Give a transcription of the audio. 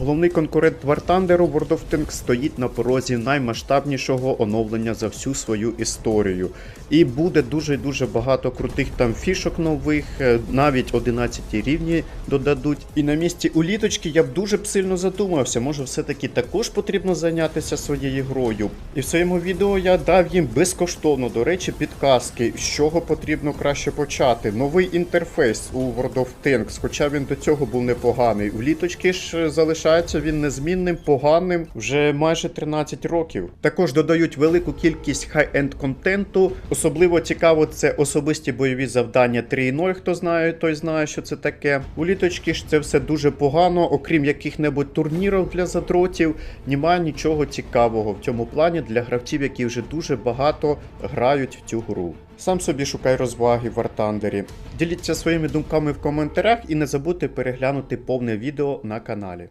Головний конкурент War Thunder World of Tanks стоїть на порозі наймасштабнішого оновлення за всю свою історію. І буде дуже дуже багато крутих там фішок нових, е, навіть 11 рівні додадуть. І на місці уліточки я б дуже б сильно задумався, може все-таки також потрібно зайнятися своєю грою. І в своєму відео я дав їм безкоштовно, до речі, підказки, з чого потрібно краще почати. Новий інтерфейс у World of Tanks, хоча він до цього був непоганий. У літочки ж е, залишається він незмінним, поганим вже майже 13 років. Також додають велику кількість хай-енд контенту. Особливо цікаво це особисті бойові завдання 3.0, хто знає, той знає, що це таке. У літочки ж це все дуже погано, окрім яких-небудь турнірів для задротів, немає нічого цікавого в цьому плані для гравців, які вже дуже багато грають в цю гру. Сам собі шукай розваги в Вартандері. Діліться своїми думками в коментарях і не забудьте переглянути повне відео на каналі.